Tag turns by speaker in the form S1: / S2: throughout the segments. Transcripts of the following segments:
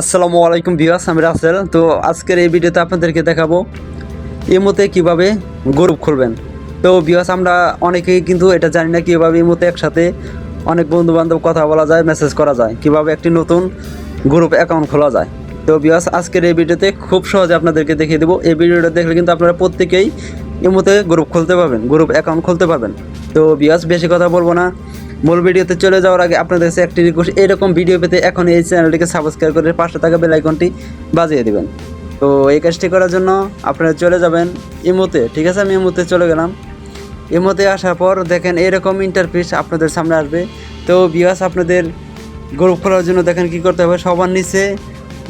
S1: আসসালামু আলাইকুম ভিউয়ার্স, আমি রাসেল। তো আজকের এই ভিডিওতে আপনাদেরকে দেখাবো ইমোতে কীভাবে গ্রুপ খুলবেন। তো ভিউয়ার্স, আমরা অনেকেই কিন্তু এটা জানি না কীভাবে ইমোতে একসাথে অনেক বন্ধু বান্ধব কথা বলা যায় মেসেজ করা যায়, কীভাবে একটি নতুন গ্রুপ অ্যাকাউন্ট খোলা যায়। তো ভিউয়ার্স, আজকের এই ভিডিওতে খুব সহজে আপনাদেরকে দেখিয়ে দেবো। এই ভিডিওটা দেখলে কিন্তু আপনারা প্রত্যেকেই ইমোতে গ্রুপ খুলতে পারবেন গ্রুপ অ্যাকাউন্ট খুলতে পারবেন। তো ভিউয়ার্স, বেশি কথা বলব না। মূল ভিডিওতে চলে যাওয়ার আগে আপনাদের কাছে একটি রিকোয়েস্ট এরকম ভিডিও পেতে এখন এই চ্যানেলটিকে সাবস্ক্রাইব করে পাশে থাকা বেল আইকনটি বাজিয়ে দিবেন। তো এই কাজটি করার জন্য আপনারা চলে যাবেন ইমোতে, ঠিক আছে? আমি ইমোতে চলে গেলাম। ইমোতে আসার পর দেখেন এরকম ইন্টারফেস আপনাদের সামনে আসবে। তো বিয়াস আপনাদের গ্রুপ খোলার জন্য দেখেন কি করতে হবে? সবার নিচে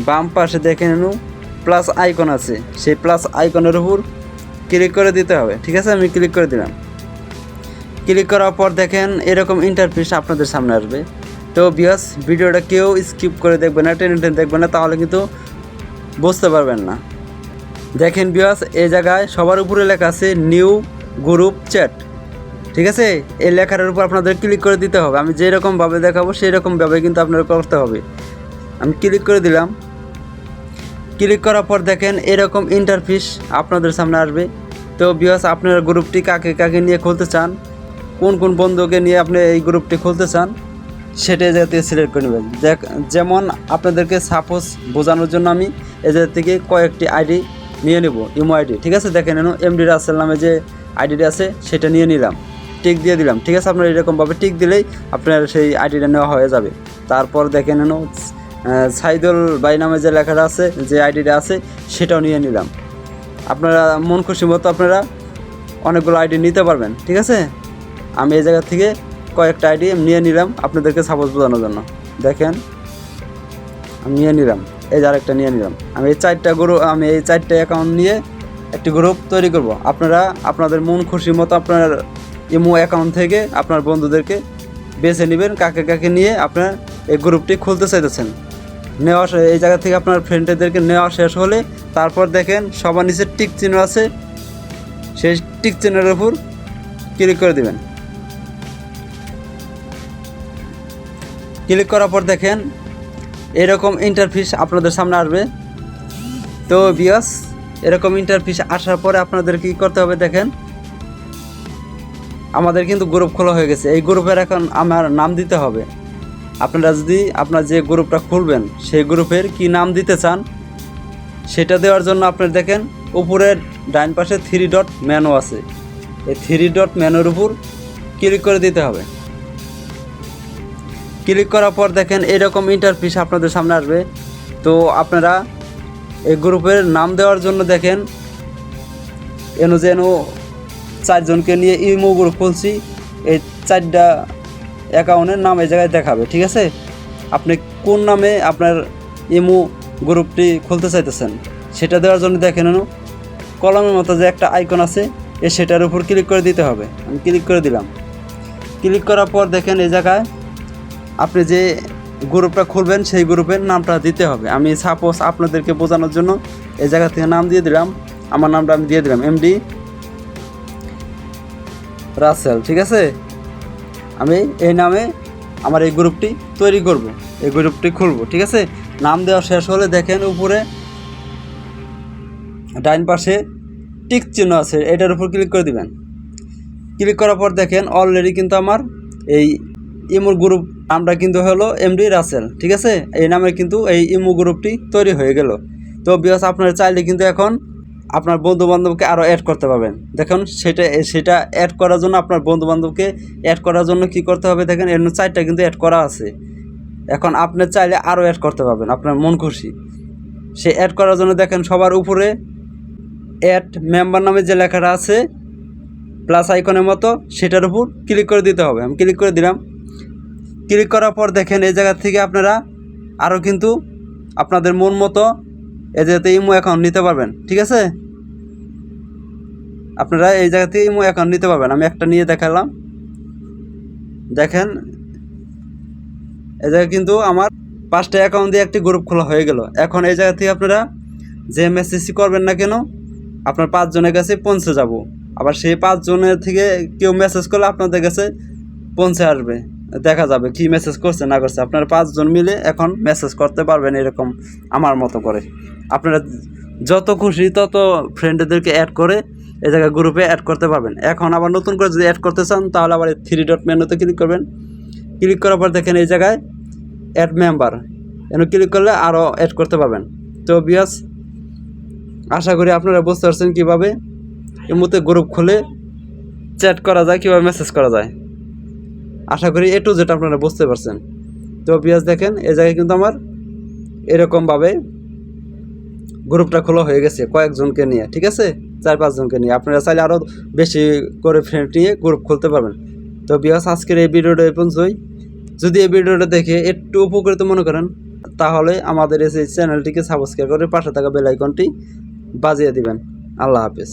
S1: বাম পাশে দেখেন প্লাস আইকন আছে। সেই প্লাস আইকনের উপর ক্লিক করে দিতে হবে। ঠিক আছে? আমি ক্লিক করে দিলাম। ক্লিক করার পর দেখেন এরকম ইন্টারফেস আপনাদের সামনে আসবে। তো বিয়াস ভিডিওটা কেউ স্কিপ করে দেখবে না, টেনে টেনে দেখবেন না, তাহলে কিন্তু বুঝতে পারবেন না। দেখেন বিয়াস এই জায়গায় সবার উপরে লেখা আছে নিউ গ্রুপ চ্যাট ঠিক আছে? এই লেখার উপর আপনাদের ক্লিক করে দিতে হবে। আমি যেরকমভাবে দেখাবো সেই রকমভাবে কিন্তু আপনার করতে হবে। আমি ক্লিক করে দিলাম। ক্লিক করার পর দেখেন এরকম ইন্টারফিস আপনাদের সামনে আসবে। তো বিয়াস আপনার গ্রুপটি কাকে কাকে নিয়ে খুলতে চান কোন কোন বন্ধুকে নিয়ে আপনি এই গ্রুপটি খুলতে চান, সেটাই জায়গা থেকে সিলেক্ট করে নেবেন। যেমন আপনাদেরকে সাপোজ বোঝানোর জন্য আমি এই জায়গা থেকে কয়েকটি আইডি নিয়ে নেব, ইমো আইডি ঠিক আছে? দেখে নেন এমডি রাসেল নামে যে আইডিটা আছে, সেটা নিয়ে নিলাম। টিক দিয়ে দিলাম, ঠিক আছে? আপনার এরকমভাবে টিক দিলেই আপনার সেই আইডিটা নেওয়া হয়ে যাবে। তারপর দেখে নেন সাইদুল বাই নামে যে লেখাটা আছে, যে আইডিটা আছে, সেটাও নিয়ে নিলাম। আপনারা মন খুশি মতো আপনারা অনেকগুলো আইডি নিতে পারবেন, ঠিক আছে? আমি এই জায়গা থেকে কয়েকটা আইডি নিয়ে নিলাম আপনাদেরকে সাপোজ বোঝানোর জন্য। দেখেন, আমি নিয়ে নিলাম, এই যে আরেকটা নিয়ে নিলাম। আমি এই চারটা গ্রুপ আমি এই চারটা অ্যাকাউন্ট নিয়ে একটি গ্রুপ তৈরি করব। আপনারা, আপনাদের মন খুশি মতো আপনার ইমো অ্যাকাউন্ট থেকে আপনার বন্ধুদেরকে বেছে নেবেন, কাকে কাকে নিয়ে আপনার এই গ্রুপটি খুলতে চাইতেছেন। নেওয়া এই জায়গা থেকে আপনার ফ্রেন্ডদেরকে নেওয়া শেষ হলে তারপর দেখেন সবার নিচে টিক চিহ্ন আছে, সেই টিক চিহ্নের উপর ক্লিক করে দিবেন। ক্লিক করার পর দেখেন, এরকম ইন্টারফিস আপনাদের সামনে আসবে। তো বিয়াস এরকম ইন্টারফিস আসার পরে আপনাদের কি করতে হবে দেখেন, আমাদের কিন্তু গ্রুপ খোলা হয়ে গেছে। এই গ্রুপের এখন আমার নাম দিতে হবে। আপনারা যদি আপনার যে গ্রুপটা খুলবেন, সেই গ্রুপের কি নাম দিতে চান, সেটা দেওয়ার জন্য আপনার দেখেন, উপরের ডাইন পাশে থ্রি ডট ম্যানও আছে। এই থ্রি ডট ম্যানোর উপর ক্লিক করে দিতে হবে। ক্লিক করার পর দেখেন এরকম ইন্টারফিস আপনাদের সামনে আসবে। তো আপনারা এই গ্রুপের নাম দেওয়ার জন্য দেখেন, এনো যেন চারজনকে নিয়ে ইমো গ্রুপ খুলছি, এই চারটা অ্যাকাউন্টের নাম এই জায়গায় দেখাবে, ঠিক আছে? আপনি কোন নামে আপনার ইমো গ্রুপটি খুলতে চাইতেছেন, সেটা দেওয়ার জন্য দেখেন কলমের মতো যে একটা আইকন আছে এ সেটার উপর ক্লিক করে দিতে হবে। আমি ক্লিক করে দিলাম। ক্লিক করার পর দেখেন এই জায়গায় আপনি যে গ্রুপটা খুলবেন, সেই গ্রুপের নামটা দিতে হবে। আমি সাপোজ আপনাদেরকে বোঝানোর জন্য এই জায়গা থেকে নাম দিয়ে দিলাম। আমার নামটা আমি দিয়ে দিলাম এমডি রাসেল ঠিক আছে? আমি এই নামে আমার এই গ্রুপটি তৈরি করব, এই গ্রুপটি খুলব, ঠিক আছে? নাম দেওয়া শেষ হলে দেখেন উপরে ডাইন পাশে টিক চিহ্ন আছে, এটার উপর ক্লিক করে দিবেন। ক্লিক করার পর দেখেন অলরেডি কিন্তু আমার এই ইমোর গ্রুপ নামটা কিন্তু হলো এমডি রাসেল ঠিক আছে? এই নামে কিন্তু এই ইমো গ্রুপটি তৈরি হয়ে গেল। তো বিকজ আপনারা চাইলে কিন্তু এখন আপনার বন্ধু বান্ধবকে আরও অ্যাড করতে পারবেন। দেখুন, সেটা সেটা অ্যাড করার জন্য আপনার বন্ধু বান্ধবকে অ্যাড করার জন্য কি করতে হবে? দেখেন, এর চারটা কিন্তু অ্যাড করা আছে। এখন আপনি চাইলে আরও অ্যাড করতে পারবেন, আপনার মন খুশি। সে অ্যাড করার জন্য দেখেন, সবার উপরে অ্যাড মেম্বার নামে যে লেখাটা আছে প্লাস আইকনের মতো, সেটার উপর ক্লিক করে দিতে হবে। আমি ক্লিক করে দিলাম। ক্লিক করার পর দেখেন এই জায়গা থেকে আপনারা আরও কিন্তু আপনাদের মন মতো এই জায়গাতে ইমো অ্যাকাউন্ট নিতে পারবেন, ঠিক আছে? আপনারা এই জায়গা থেকে ইমো অ্যাকাউন্ট নিতে পারবেন। আমি একটা নিয়ে দেখালাম। দেখেন, এই জায়গায় কিন্তু আমার পাঁচটা অ্যাকাউন্ট দিয়ে একটি গ্রুপ খোলা হয়ে গেল। এখন এই জায়গা থেকে আপনারা যে মেসেজই করবেন না কেন, আপনার পাঁচজনের কাছে পৌঁছে যাব। আবার সেই পাঁচজনের থেকে কেউ মেসেজ করলে আপনাদের কাছে পৌঁছে আসবে। দেখা যাবে কি মেসেজ করছে, না করছে। আপনারা পাঁচজন মিলে এখন মেসেজ করতে পারবেন এরকম আমার মতো করে। আপনারা যত খুশি তত ফ্রেন্ডদেরকে অ্যাড করে এই জায়গায় গ্রুপে অ্যাড করতে পারবেন। এখন আবার নতুন করে যদি অ্যাড করতে চান, তাহলে আবার থ্রি ডট মেনুতে ক্লিক করবেন। ক্লিক করার পর দেখেন এই জায়গায় অ্যাড মেম্বার এখানে ক্লিক করলে আরও অ্যাড করতে পারবেন। তো বিয়াস আশা করি আপনারা বুঝতে পারছেন কীভাবে এর মধ্যে গ্রুপ খুলে চ্যাট করা যায়, কীভাবে মেসেজ করা যায়। আশা করি এ টু যেটা আপনারা বুঝতে পারছেন। তো বিয়াস দেখেন এই জায়গায় কিন্তু আমার এরকমভাবে গ্রুপটা খোলা হয়ে গেছে কয়েকজনকে নিয়ে, ঠিক আছে? চার পাঁচজনকে নিয়ে। আপনারা চাইলে আরও বেশি করে ফ্রেন্ড নিয়ে গ্রুপ খুলতে পারবেন। তো বিয়াস, আজকের এই ভিডিওটা এই পর্যন্তই। যদি এই ভিডিওটা দেখে একটু উপকৃত মনে করেন, তাহলে আমাদের এই চ্যানেলটিকে সাবস্ক্রাইব করে পাশে থাকা বেল আইকনটি বাজিয়ে দিবেন। আল্লাহ হাফেজ।